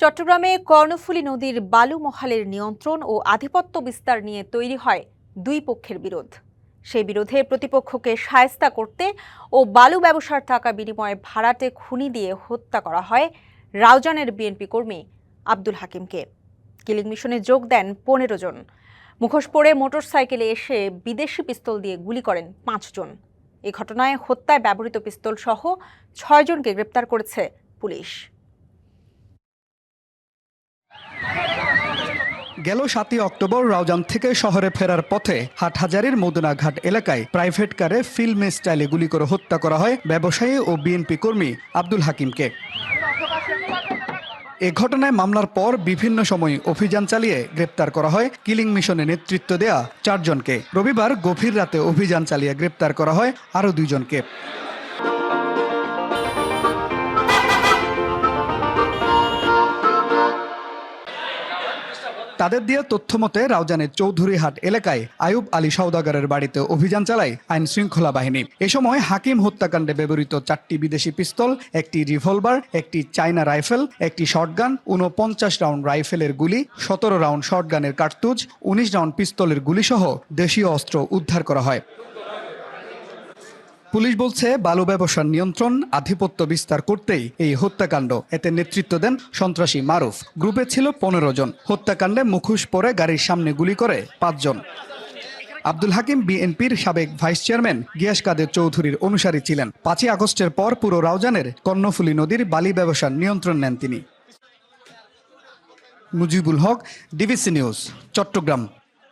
চট্টগ্রামে কর্ণফুলী নদীর বালু মহালের নিয়ন্ত্রণ ও আধিপত্য বিস্তার নিয়ে তৈরি হয় দুই পক্ষের বিরোধ। সেই বিরোধে প্রতিপক্ষকে সায়স্তা করতে ও বালু ব্যবসার টাকা বিনিময়ে ভাড়াটে খুনি দিয়ে হত্যা করা হয় রাউজানের বিএনপি কর্মী আব্দুল হাকিমকে। কিলিং মিশনে যোগ দেন পনেরো জন। মুখোশ পরে মোটরসাইকেলে এসে বিদেশি পিস্তল দিয়ে গুলি করেন পাঁচজন এ ঘটনায় হত্যায় ব্যবহৃত পিস্তল সহ ছয়জনকে গ্রেপ্তার করেছে পুলিশ। গেল সাতই অক্টোবর রাউজান থেকে শহরে ফেরার পথে হাটহাজারির মদুনাঘাট এলাকায় প্রাইভেট কারে ফিল্ম স্টাইলে গুলি করে হত্যা করা হয় ব্যবসায়ী ও বিএনপি কর্মী আব্দুল হাকিমকে। এ ঘটনায় মামলার পর বিভিন্ন সময় অভিযান চালিয়ে গ্রেপ্তার করা হয়। কিলিং মিশনে নেতৃত্ব দেয়া চারজনকে। রবিবার গভীর রাতে অভিযান চালিয়ে গ্রেপ্তার করা হয় আরও দুইজনকে। তাদের দিয়ে তথ্য মতে, রাউজানের চৌধুরীহাট এলাকায় আয়ুব আলী সৌদাগরের বাড়িতে অভিযান চালায় আইন শৃঙ্খলা বাহিনী। এ সময় হাকিম হত্যাকাণ্ডে ব্যবহৃত চারটি বিদেশি পিস্তল, একটি রিভলভার, একটি চাইনা রাইফেল, একটি শটগান উনপঞ্চাশ রাউন্ড রাইফেলের গুলি, সতেরো রাউন্ড শটগানের কার্তুজ, উনিশ রাউন্ড পিস্তলের গুলি সহ দেশীয় অস্ত্র উদ্ধার করা হয়। পুলিশ বলছে, বালু ব্যবসার নিয়ন্ত্রণ আধিপত্য বিস্তার করতেই এই হত্যাকাণ্ড। এতে নেতৃত্ব দেন সন্ত্রাসী মারুফ। গ্রুপে ছিল পনেরো জন। হত্যাকাণ্ডে মুখোশ পরে গাড়ির সামনে গুলি করে পাঁচজন আব্দুল হাকিম বিএনপির সাবেক ভাইস চেয়ারম্যান গিয়াস কাদের চৌধুরীর অনুসারী ছিলেন। পাঁচই আগস্টের পর পুরো রাউজানের কর্ণফুলী নদীর বালি ব্যবসার নিয়ন্ত্রণ নেন তিনি। Mujibul Haque, DBC news, Chattogram.